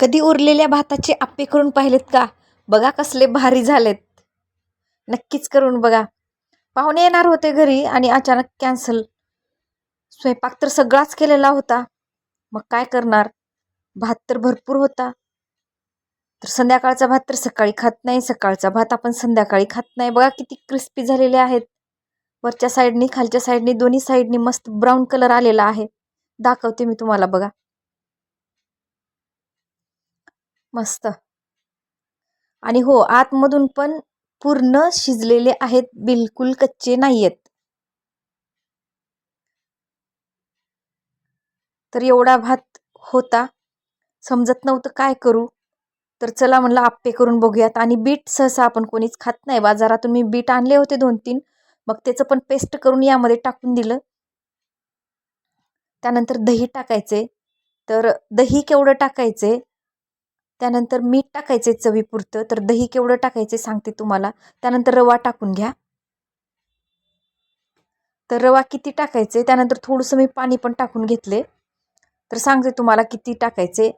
कधी उरलेल्या भाताचे आप्पे करून पाहिलेत का? बघा कसले भारी झालेत. नक्कीच करून बघा. पाहुणे येणार होते घरी आणि अचानक कॅन्सल स्वयंपाक तर सगळाच केलेला होता. मग काय करणार? भात तर भरपूर होता. तर संध्याकाळचा भात तर सकाळी खात नाही. सकाळचा भात आपण संध्याकाळी खात नाही. बघा किती क्रिस्पी झालेले आहेत. वरच्या साईडनी खालच्या साईडनी दोन्ही साईडनी मस्त ब्राऊन कलर आलेला आहे. दाखवते मी तुम्हाला बघा. मस्त. आणि हो आतमधून पण पूर्ण शिजलेले आहेत बिलकुल कच्चे नाही आहेत तर एवढा भात होता. समजत नव्हतं काय करू. तर चला म्हणलं आप्पे करून बघूयात. आणि बीट सहसा आपण कोणीच खात नाही. बाजारातून मी बीट आणले होते दोन तीन मग त्याचं पण पेस्ट करून यामध्ये टाकून दिलं. त्यानंतर दही टाकायचे. तर दही केवढं टाकायचे? त्यानंतर मीठ टाकायचे चवीपुरतं. तर दही केवढं टाकायचे सांगते तुम्हाला. त्यानंतर रवा टाकून घ्या. तर रवा किती टाकायचे? त्यानंतर थोडंसं मी पाणी पण टाकून घेतले. तर सांगते तुम्हाला किती टाकायचे.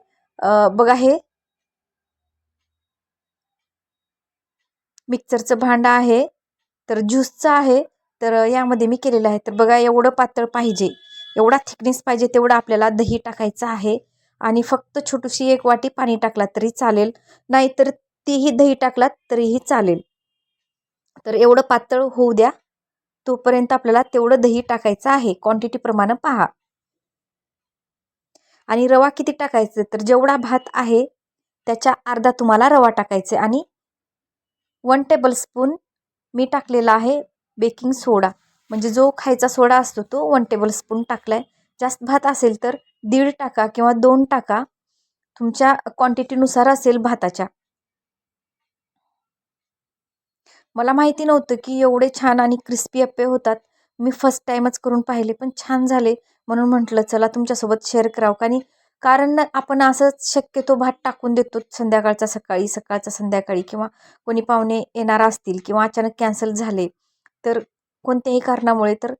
बघा हे. मिक्सरचं भांडं आहे. तर ज्यूसचं आहे. तर यामध्ये मी केलेलं आहे. तर बघा एवढं पातळ पाहिजे. एवढा थिकनेस पाहिजे तेवढं आपल्याला दही टाकायचं आहे. आणि फक्त छोटीशी एक वाटी पाणी टाकलात तरी चालेल. नाहीतर तीही दही टाकलात तरीही चालेल. तर एवढं पातळ होऊ द्या. तोपर्यंत आपल्याला तेवढं दही टाकायचं आहे. क्वांटिटीप्रमाणे पहा. आणि रवा किती टाकायचं? तर जेवढा भात आहे त्याच्या अर्धा तुम्हाला रवा टाकायचा आणि वन टेबल स्पून मी टाकलेला आहे बेकिंग सोडा म्हणजे जो खायचा सोडा असतो तो वन टेबल स्पून टाकला आहे जास्त भात असेल तर दीड टाका किंवा दोन टाका तुमच्या क्वांटिटीनुसार असेल भाताच्या. मला माहिती नव्हतं की एवढे छान आणि क्रिस्पी अप्पे होतात. मी फर्स्ट टाईमच करून पाहिले पण छान झाले. म्हणून म्हटलं चला तुमच्यासोबत शेअर करावं. आणि कारण आपण असंच शक्यतो भात टाकून देतो संध्याकाळचा सकाळी सकाळचा संध्याकाळी किंवा कोणी पाहुणे येणार असतील किंवा अचानक कॅन्सल झाले तर कोणत्याही कारणामुळे तर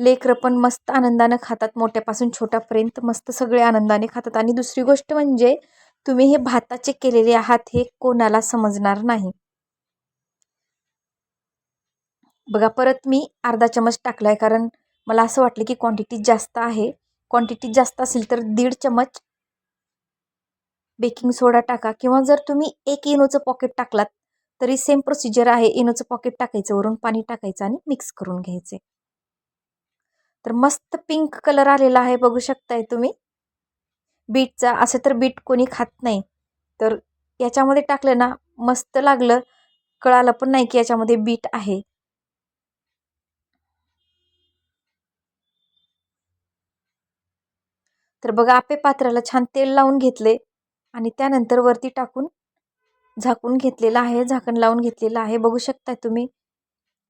लेकरं पण मस्त आनंदानं खातात. मोठ्यापासून छोट्यापर्यंत मस्त सगळे आनंदाने खातात. आणि दुसरी गोष्ट म्हणजे तुम्ही हे भाताचे केलेले आहात हे कोणाला समजणार नाही. बघा परत मी अर्धा चमच टाकला आहे कारण मला असं वाटलं की क्वांटिटी जास्त आहे. क्वांटिटी जास्त असेल तर दीड चमच बेकिंग सोडा टाका. किंवा जर तुम्ही एक इनोचं पॉकेट टाकलात तरी सेम प्रोसिजर आहे. इनोचं पॉकेट टाकायचं वरून पाणी टाकायचं आणि मिक्स करून घ्यायचे. तर मस्त पिंक कलर आलेला आहे बघू शकताय तुम्ही. बीटचा असं तर बीट कोणी खात नाही. तर याच्यामध्ये टाकलं ना मस्त लागलं. कळालं पण नाही की याच्यामध्ये बीट आहे. तर बघा आपे पात्राला छान तेल लावून घेतले आणि त्यानंतर वरती टाकून झाकून घेतलेलं आहे झाकण लावून घेतलेलं आहे. बघू शकताय तुम्ही.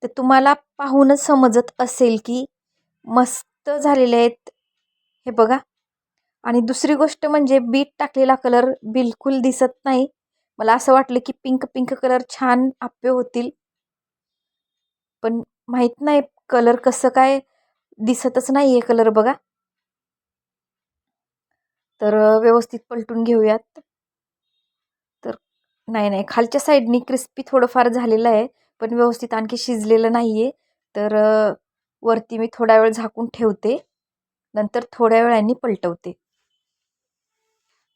तर तुम्हाला पाहूनच समजत असेल की मस्त झालेले आहेत. हे बघा. आणि दुसरी गोष्ट म्हणजे बीट टाकलेला कलर बिलकुल दिसत नाही. मला असं वाटलं की पिंक पिंक कलर छान आप्पे होतील. पण माहीत नाही कलर कसं काय दिसतच नाही आहे कलर बघा. तर व्यवस्थित पलटून घेऊयात. तर नाही नाही खालच्या साईडनी क्रिस्पी थोडंफार झालेलं आहे पण व्यवस्थित आणखी शिजलेलं नाही आहे तर वरती मी थोडा वेळ झाकून ठेवते. नंतर थोड्या वेळाने पलटवते.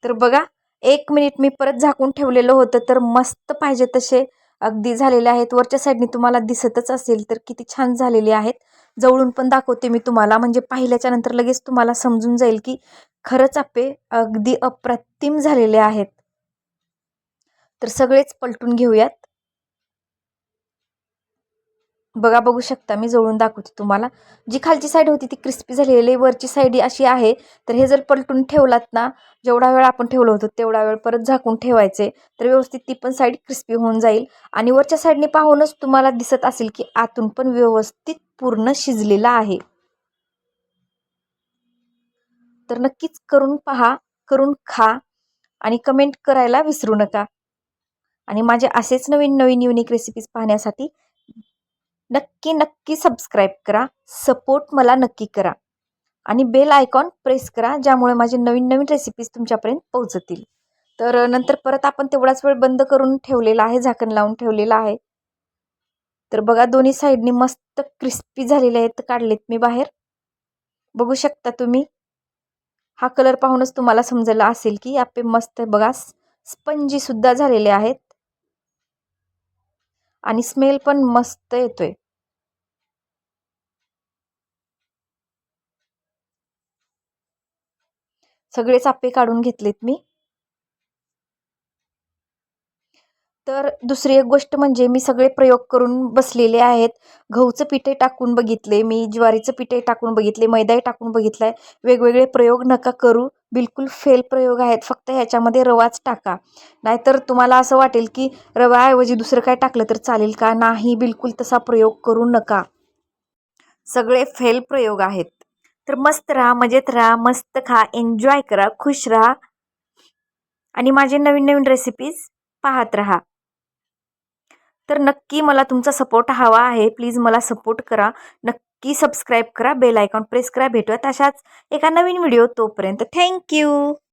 तर बघा एक मिनिट मी परत झाकून ठेवलेलं होतं तर मस्त पाहिजे तसे अगदी झालेले आहेत. वरच्या साईडनी तुम्हाला दिसतच असेल तर किती छान झालेले आहेत. जवळून पण दाखवते मी तुम्हाला. म्हणजे पाहिल्याच्या नंतर लगेच तुम्हाला समजून जाईल की खरंच आपे अगदी अप्रतिम झालेले आहेत. तर सगळेच पलटून घेऊयात. बघा बघू शकता मी जवळून दाखवते तुम्हाला. जी खालची साईड होती ती क्रिस्पी झालेली वरची साईड अशी आहे. तर हे जर पलटून ठेवलात ना जेवढा वेळ आपण ठेवलं होतं तेवढा वेळ परत झाकून ठेवायचे. तर व्यवस्थित ती पण साईड क्रिस्पी होऊन जाईल. आणि वरच्या साईडने पाहूनच तुम्हाला दिसत असेल की आतून पण व्यवस्थित पूर्ण शिजलेला आहे. तर नक्कीच करून पहा करून खा आणि कमेंट करायला विसरू नका. आणि माझे असेच नवीन नवीन युनिक रेसिपीज पाहण्यासाठी नक्की नक्की सबस्क्राईब करा. सपोर्ट मला नक्की करा. आणि बेल आयकॉन प्रेस करा ज्यामुळे माझे नवीन नवीन रेसिपीज तुमच्यापर्यंत पोहोचतील. तर नंतर परत आपण तेवढाच वेळ बंद करून ठेवलेला आहे झाकण लावून ठेवलेलं आहे. तर बघा दोन्ही साईडनी मस्त क्रिस्पी झालेले आहेत काढलेत मी बाहेर. बघू शकता तुम्ही. हा कलर पाहूनच तुम्हाला समजलं असेल की आपे मस्त बघा स्पंजी सुद्धा झालेले आहेत. आणि स्मेल पण मस्त येतोय. सगळे चापे काढून घेतलेत मी. तर दुसरी एक गोष्ट म्हणजे मी सगळे प्रयोग करून बसलेले आहेत. गहूचं पिठे टाकून बघितले मी ज्वारीचं पिठे टाकून बघितले मैदाही टाकून बघितलं आहे वेगवेगळे प्रयोग नका करू. बिलकुल फेल प्रयोग आहेत. फक्त ह्याच्यामध्ये रवाच टाका. नाहीतर तुम्हाला असं वाटेल की रव्याऐवजी दुसरं काय टाकलं तर चालेल का? नाही बिलकुल तसा प्रयोग करू नका. सगळे फेल प्रयोग आहेत. तर मस्त राहा मजेत राहा मस्त खा एन्जॉय करा खुश राहा. आणि माझे नवीन नवीन रेसिपीज पाहत राहा. तर नक्की मला तुमचा सपोर्ट हवा आहे. प्लीज मला सपोर्ट करा. नक्की सबस्क्राईब करा. बेल आयकॉन प्रेस करा. भेटूयात अशाच एका नवीन व्हिडिओ तोपर्यंत. थँक्यू